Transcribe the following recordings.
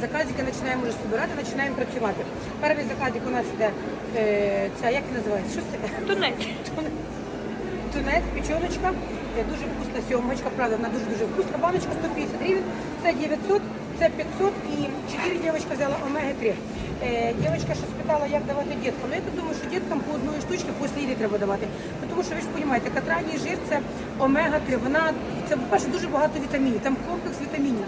заказики починаємо вже збирати, починаємо працювати. Перший заказик у нас іде, е, ця, як називається? Що це? Тунець. Тунець, печеночка, е, дуже вкусна сьомочка, правда, вона дуже-дуже вкусна. Баночка 150 гривень, це 900, це 500 і 4 дівчинка взяла омеги-3. Е, дівчинка ще спитала, як давати діткам. Ну, я думаю, що діткам по одної штучці після їди треба давати. Тому що ви ж розумієте, катраній жир це омега-3. Вона, це, по-перше, дуже багато вітамінів, там комплекс вітамінів.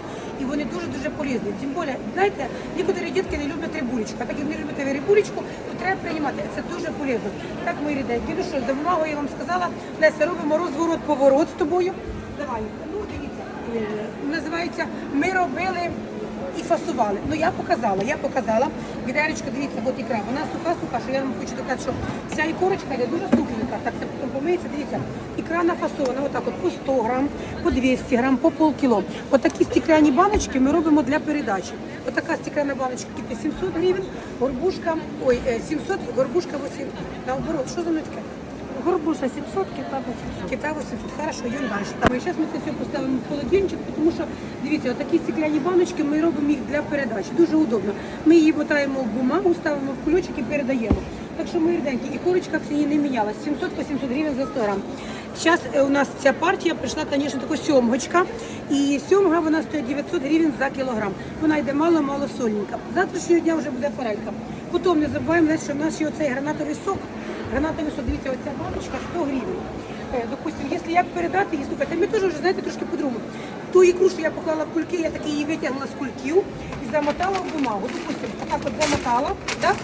Вони дуже-дуже полезні. Тим більше, знаєте, некоторі дітки не люблять рибулечку. Так як не любите рибулечку, то треба приймати. Це дуже полезно. Так, мої ріденькі. Ну що, за бумагу я вам сказала, Леся, робимо розворот, поворот з тобою. Давай, ну дивіться. Е, Називається Ми робили і фасували. Ну я показала, я показала. Відеречко, дивіться, от ікра. Вона суха-суха, що я вам хочу доказати, що ця ікорочка йде дуже сухенька. Так це потім помиється, дивіться. Ікра нафасована отак от по 100 грам, по 200 грам, по полкіло. Отакі стекляні баночки ми робимо для передачі. Отака стекляна баночка тільки 700 гривень, горбушка, ой, е, 700, горбушка 8, наоборот, що за мною? Горбуша 700, кита 800. Китай 800, хорошо, йдемо далі. Зараз ми це все поставимо в холодильничок, тому що, дивіться, отакі стекляні баночки, ми робимо їх для передачі. Дуже удобно. Ми її мотаємо в бумагу, ставимо в кульочок і передаємо. Так що ми ріденькі, і курочка в ціні не мінялась. 700 по 700 гривень за 100 грам. Зараз у нас ця партія прийшла, звісно, така сьомгочка. І сьомга вона стоїть 900 гривень за кілограм. Вона йде мало-мало сольненька. Завтрашнього дня вже буде форелька. Потім не забуваємо, що в нас є оцей гранатовий сок. Гранатовий сок, дивіться, оця баночка 100 гривень. Е, Допустим, якщо як передати її, слухайте, ми теж вже знаєте трошки по-другому. Ту ікру, що я поклала в кульки, я таки її витягнула з кульків і замотала в бумагу. Допустим, отак от замотала, так?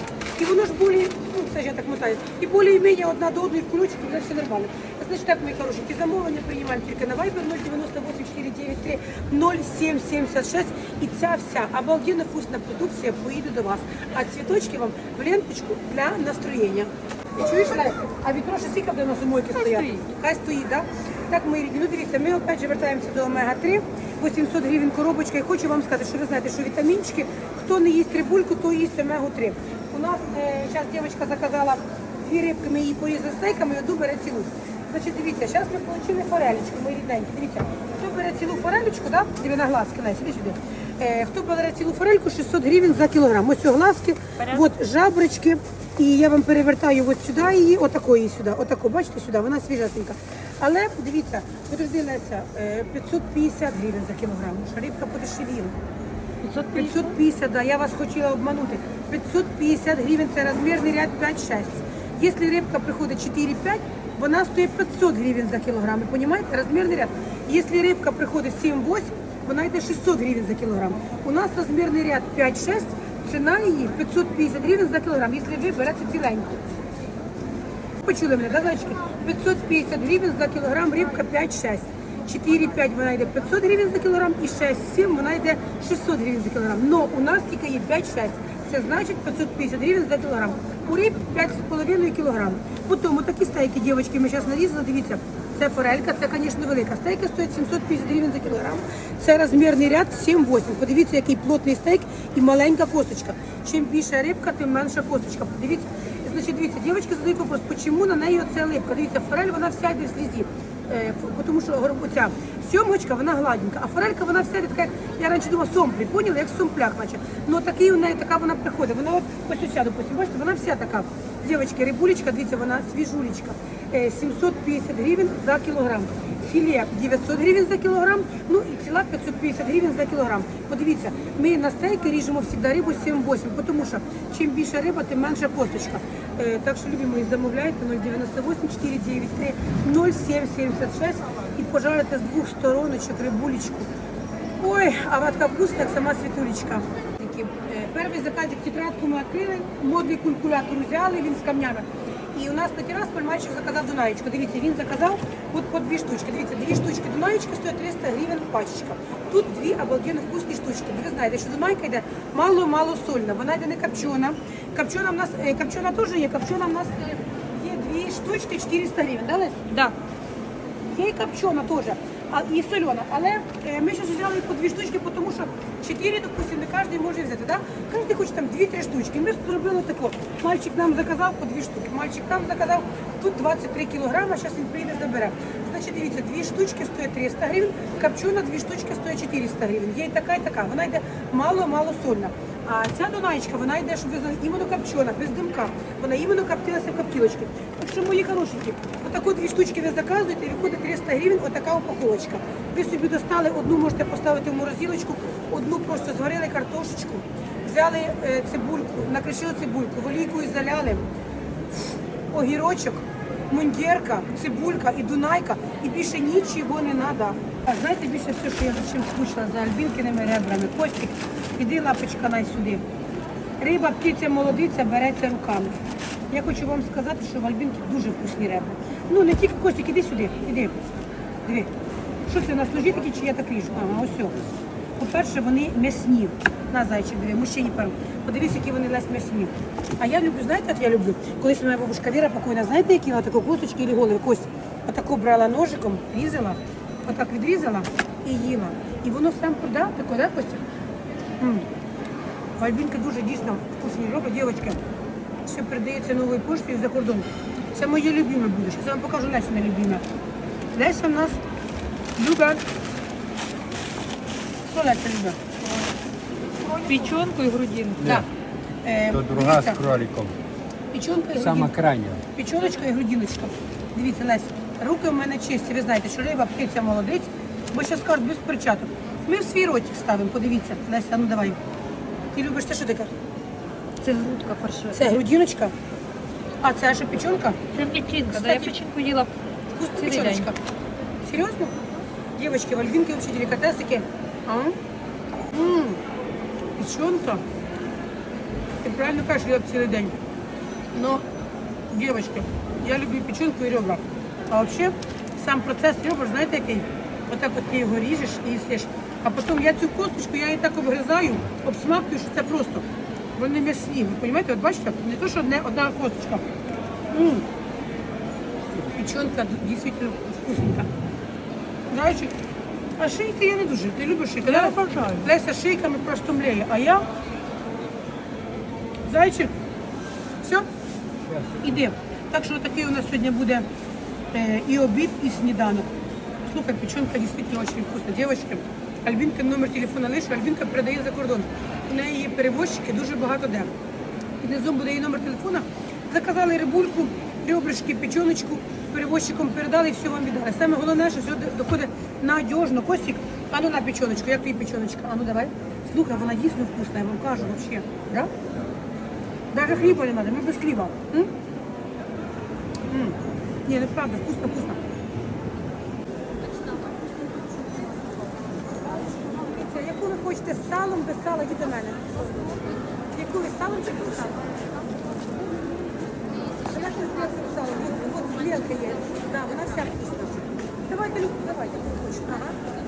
І воно ж болі, ну це ж я так мотаю, і більш-менш одна до одної в кульочку, буде все нормально. Значить так, мої хорошенькі, замовлення приймаємо тільки на Viber 098 493 0776 і ця вся обалденно вкусна продукція поїде до вас. А цвіточки вам в ленточку для настроєння. Чуєш, Леся? А вітро ще скільки буде на зимойки стоять? Хай стоїть, так? Так, мої рідні, ну дивіться, ми опять же вертаємося до омега-3, 800 гривень коробочка. І хочу вам сказати, що ви знаєте, що вітамінчики, хто не їсть рибульку, то їсть омегу-3. У нас зараз дівчинка заказала дві рибки, ми її порізали стейками, і одну бере цілу. Значить, дивіться, зараз ми отримали форелечку, мої рідненькі. Дивіться, хто бере цілу форелечку, да? Диви на глазки, іди сюди. Е, хто бере цілу форельку, 600 гривень за кілограм. Ось ці глазки, от жабрички. І я вам перевертаю от сюди її, отако її сюди, отако, бачите, сюди, вона свіжасенька. Але дивіться, подожди, Леся, е, 550 гривень за кілограм, що рибка подешевіла. 550. 550, да, я вас хотіла обманути. 550 гривень це розмірний ряд 5-6. Якщо рибка приходить 4-5, вона стоїть 500 гривень за кілограм. Ви розумієте? Розмірний ряд. Якщо рибка приходить 7-8, вона йде 600 гривень за кілограм. У нас розмірний ряд 5-6, ціна її 550 гривень за кілограм, якщо ви берете ціленьку. Почули мене, да, 550 гривень за кілограм, рибка 5-6. 4-5 вона йде 500 гривень за кілограм і 6-7 вона йде 600 гривень за кілограм. Но у нас тільки є 5-6. Це значить 550 гривень за кілограм. У риб 5,5 кілограм. Потім такі стейки, дівчатки, ми зараз нарізали, дивіться. Це форелька, це, звісно, велика. Стейка стоїть 750 гривень за кілограм. Це розмірний ряд 7-8. Подивіться, який плотний стейк і маленька косточка. Чим більша рибка, тим менша косточка. Подивіться, Значить, дивіться, дівчатки задають вопрос, чому на неї оце липка? Дивіться, форель вона вся йде в слізі. Е, тому що оця сьомочка, вона гладенька, а форелька вона вся така, я раніше думала, сомплі, поняли, як сомпляк, наче. Ну такий у неї така вона приходить. Вона от ось оця, допустим, бачите, вона вся така. Дівчатки, рибулечка, дивіться, вона свіжулечка. Е, 750 гривень за кілограм. Філе 900 гривень за кілограм, ну і ціла 550 гривень за кілограм. Подивіться, ми на стейки ріжемо завжди рибу 7-8, тому що чим більше риба, тим менша косточка. Е, так любимо мої, замовляйте 098 493 0776 і пожарите з двох стороночок рибулечку. Ой, а ватка пуста як сама світулечка. Е, Перший заказик тетрадку ми відкрили, модний калькулятор взяли, він з камнями. І у нас на Тирасполь мальчик заказав Дунаєчку. Дивіться, він заказав от по дві штучки. Дивіться, дві штучки Дунаєчки стоять 300 гривень пачечка. Тут дві обалденно вкусні штучки. Ви знаєте, що Дунайка йде мало-мало сольна. Вона йде не копчена. Копчена в нас, е, копчена теж є, копчена в нас е, є дві штучки 400 гривень. Да, Лесь? Да. Є і копчена теж. а, і сольона. Але е, ми ще взяли по дві штучки, тому що чотири, допустимо, не кожен може взяти. Да? Кожен хоче там дві-три штучки. Ми зробили тако. Мальчик нам заказав по дві штуки. Мальчик нам заказав тут 23 кілограма, зараз він прийде забере. Значить, дивіться, дві штучки стоять 300 гривень, копчена дві штучки стоять 400 гривень. Є і така, і така. Вона йде мало-мало сольна. А ця донаєчка, вона йде, щоб ви знали, іменно копчена, без димка. Вона іменно коптилася в коптілочці. Так що, мої хорошенькі, отаку дві штучки ви заказуєте, і виходить 300 гривень, отака упаковочка. Ви собі достали, одну можете поставити в морозилочку, одну просто зварили картошечку, взяли е, цибульку, накришили цибульку, волійкою заляли, огірочок, мундірка, цибулька і дунайка, і більше нічого не треба. А знаєте, більше все, що я за чим скучила за альбінкиними ребрами. Костік, іди лапочка най сюди. Риба, птиця, молодиця береться руками. Я хочу вам сказати, що в альбінки дуже вкусні ребра. Ну не тільки Костік, іди сюди, іди. Диви. Що це у нас ножі чи я так ріжу? Ага, ось. По-перше, вони м'ясні. На зайчик, диви, мужчині перший. Подивись, які вони лесь м'ясні. А я люблю, знаєте, як я люблю? Колись моя бабушка Віра покойна, знаєте, які вона таку косточки і голови, кость. Отаку брала ножиком, різала, отак відрізала і їла. І воно сам да, тако, да, Костя? Альбінка дуже дійсно вкусні робить, дівчатки. Все передається новою поштою за кордон. Це моє любиме буде. Зараз вам покажу Леся не любиме. Леся в нас любить. Що Леся любить? Печенку и грудинку. Да. Е, То друга з дивіться, кроликом. Печенка і Сама грудинка. крайня. Печоночка і грудиночка. Дивіться, Лесь, руки у мене чисті. Ви знаєте, що риба, птиця, молодець. Бо ще скажуть без перчаток. Ми в свій ротик ставимо, подивіться. Леся, ну давай. Ти любиш це що таке? Це грудка фарширова. Це грудиночка. А це що печенка? Це печінка. Да, я печінку їла Вкусна печеночка. Серйозно? Девочки, в Альбинке вообще деликатесики. А? М, Печенка. Ти правильно кажеш, я цілий день. Но, девочки, я люблю печенку і ребра. А вообще, сам процес ребра, знаєте який? Отак от ти його ріжеш і їсиш. А потім я цю косточку, я її так обгризаю, обсмактую, що це просто. Вони м'ясні. Ви розумієте, от бачите, не то, що одне, одна косточка. М. Печенка дійсно вкусненька. Зайчик. А шийки я не дуже. Ти любиш шийки? Я да? обожаю. Леся шийками просто млеє. А я? Зайчик. Все? Іди. Так що такий у нас сьогодні буде е, і обід, і сніданок. Слухай, печенка дійсно дуже вкусна. Дівчатки, Альбінка номер телефона лише, Альбінка передає за кордон. У неї є перевозчики дуже багато де. Низом буде її номер телефона. Заказали рибульку, ребрышки, печеночку, перевозчиком передали і все вам віддали. Саме головне, що все доходить надіжно. Костік, а ну на печеночку, як твій печеночка? А ну давай. Слухай, вона дійсно вкусна, я вам кажу взагалі. Да? Даже хліба не треба, ми без хліба. М? М. Ні, неправда, вкусно, вкусно. Дивіться, яку ви хочете з салом, без сала, йдіть до мене. Яку ви салом чи без сала? А як ви зробите без сала? От, от є. Да, вона вся вкусна. Давайте, Люк, давайте, хочете. Ага.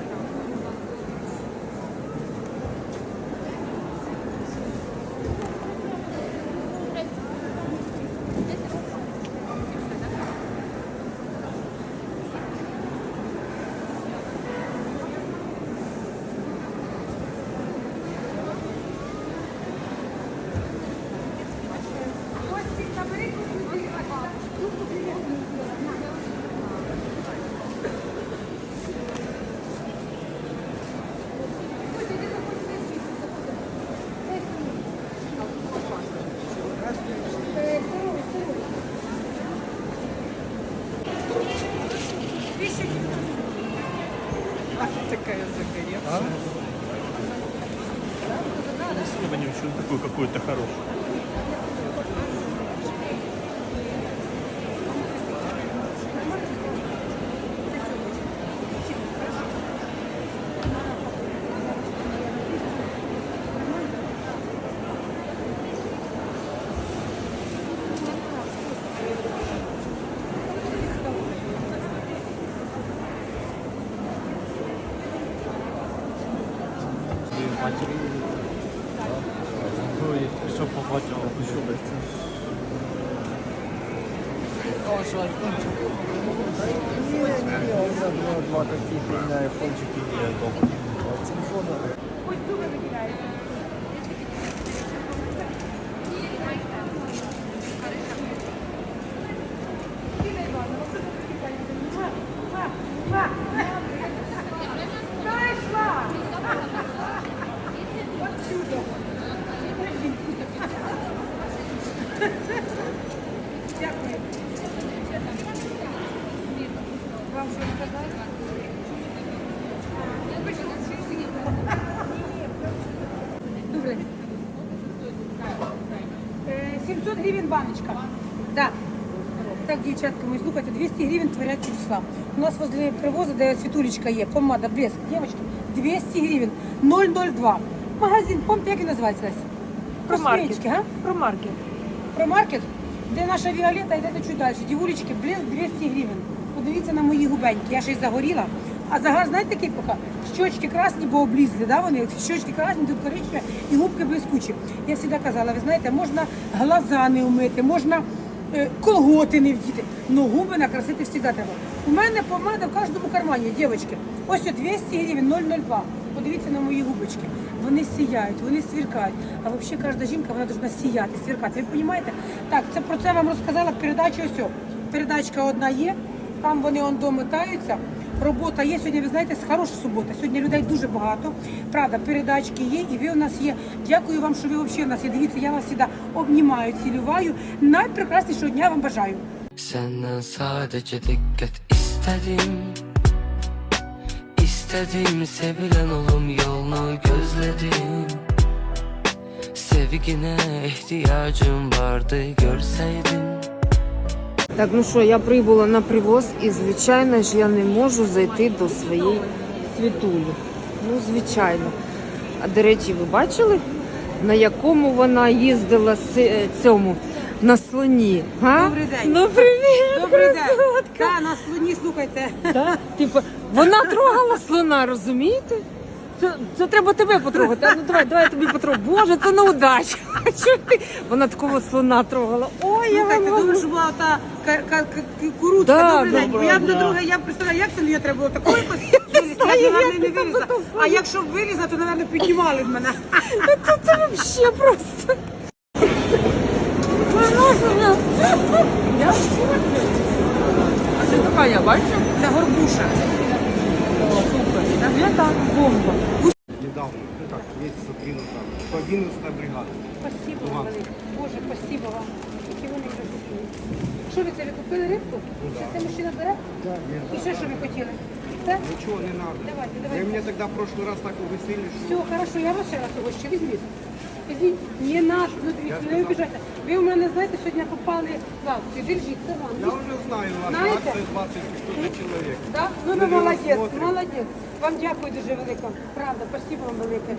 Исследование еще такое какое-то хорошее. Що побачив? Два таких у меня айфончики и дома. Телефона. Хоч зуби виділяють. Ліна Івановна, що ти такі пані? Ма, ма, ма. Знайшла! От чудо. Дякую. Вам що сказати? Добре. Е, 700 гривень баночка. Да. Так, дівчатка, мої слухайте, 200 гривень творять числа. У нас возле привозу, де світулечка є, помада, блеск, дівчатки, 200 гривень, 002. Магазин, помните, як він називається? Лесь? Га? Про маркет. Про маркет, де наша Віолета, йдете чуть далі. Дівулечки, блеск 200 гривень. Подивіться на мої губеньки, я ще й загоріла. А загар, знаєте, який поки? Щочки красні, бо облізли, да, вони? Щочки красні, тут коричневі і губки блискучі. Я завжди казала, ви знаєте, можна глаза не умити, можна е, колготи не вдіти, но губи накрасити завжди треба. У мене помада в кожному кармані, дівчатки. Ось от 200 гривень 002. Подивіться на мої губочки. Вони сіяють, вони свіркають. А взагалі кожна жінка вона повинна сіяти, свіркати. Ви розумієте? Так, це про це вам розказала передача ось. Передачка одна є, там вони он домотаються. Робота є сьогодні. Ви знаєте, хороша субота. Сьогодні людей дуже багато. Правда, передачки є, і ви у нас є. Дякую вам, що ви взагалі у нас є. Дивіться, я вас завжди обнімаю, цілюваю. Найпрекраснішого дня вам бажаю. Senden sadece dikkat istedim İstedim sevilen olum yolunu gözledim Sevgine ihtiyacım vardı görseydin Так, ну що, я прибула на привоз і, звичайно ж, я не можу зайти до своєї світулі. Ну, звичайно. А до речі, ви бачили, на якому вона їздила е, цьому на слоні? Га? Добрий день. Ну, привіт! Добрий день. красотка! Та на слоні, слухайте. Да? Типу, вона трогала слона, розумієте? Це, це треба тебе потрогати. А ну давай, давай я тобі потрогаю. Боже, це на удачу. Вона такого слона трогала. Ой, я вам говорю. що була та ка- ка- ка- курутка. Да, Добрий день. Я б на дня. друге, я представляю, як це мені треба було такою вирізати. Я, не вирізала. А якщо б вирізати, то, мабуть, піднімали б мене. Це, це вообще просто. Я в шоці. А це така я бачу? Це горбуша. Так, бомба. Недавно, ну как, месяца три назад, по 11 бригада. Спасибо вам велике. Боже, спасибо вам. Які вони красиві. Що ви це, ви купили рибку? Це це мужчина бере? Да, І ще що ви хотіли? Це? Ничего не надо. Давайте, Вы давайте. меня тогда в прошлый раз так угостили, что... Все, хорошо, я вас ще раз його ще візьміть. Візьміть. Не надо, ну дивіться, не обіжайте. Ви у мене, знаєте, сьогодні попали в акцію. Держіть, це вам. Я уже знаю, у вас Знаете? акция 20 что-то человек. Да? Ну, ви Люди вас молодець, смотрят. молодець. Вам дякую дуже велике. Правда, спасибо вам велике.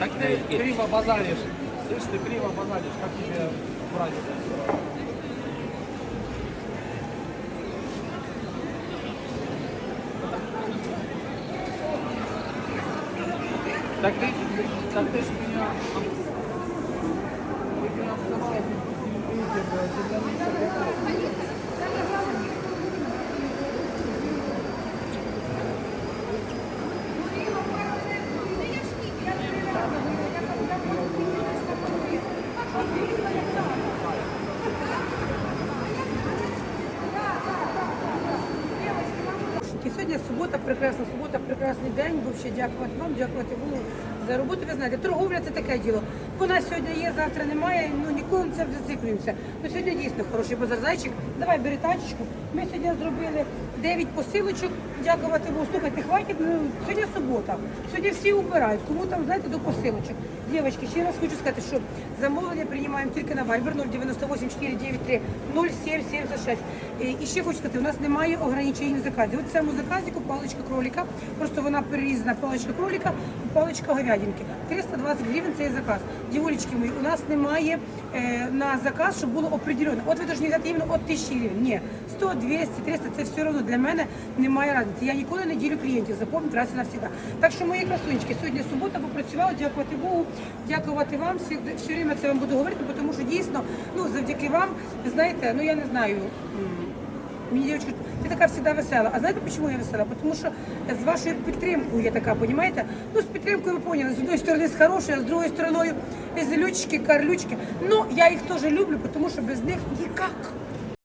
Так ты криво базаришь. Слышь, ты криво базаришь. Как тебе брать? Так І сьогодні субота, прекрасна субота, прекрасний день. Був ще дякувати вам, дякувати Богу за роботу. Ви знаєте, торговля це таке діло. Вона сьогодні є, завтра немає. Ну ніколи це не зациклюємося. Ну сьогодні дійсно хороший базар. Зайчик, давай бери тачечку. Ми сьогодні зробили 9 посилочок. Дякувати Богу. Слухайте, хватить. Ну сьогодні субота. Сьогодні всі убирають. Кому там знаєте до посилочок. Дівчатки, ще раз хочу сказати, що замовлення приймаємо тільки на Viber 098 493 0776. І- ще хочу сказати, у нас немає ограничень заказів. От в цьому заказіку паличка кроліка, просто вона перерізана паличка кроліка паличка говядинки. 320 гривень це є заказ. Діволічки мої, у нас немає е, на заказ, щоб було определено. От ви повинні взяти іменно от 1000 гривень. Ні, 100, 200, 300, це все одно для мене немає разниці. Я ніколи не ділю клієнтів, запам'ятайте раз і навсегда. Так що мої красунечки, сьогодні субота попрацювала, дякувати Богу, дякувати вам. Всі, все время це вам буду говорити, тому що дійсно, ну завдяки вам, ви знаєте, ну я не знаю. Мені дівчатка, ти така завжди весела. А знаєте, чому я весела? Тому що з вашою підтримкою я така, розумієте? Ну, з підтримкою ви поняли, з однієї сторони з хорошою, а з другої стороною зелючки, карлючки. Ну, я їх теж люблю, тому що без них ніяк.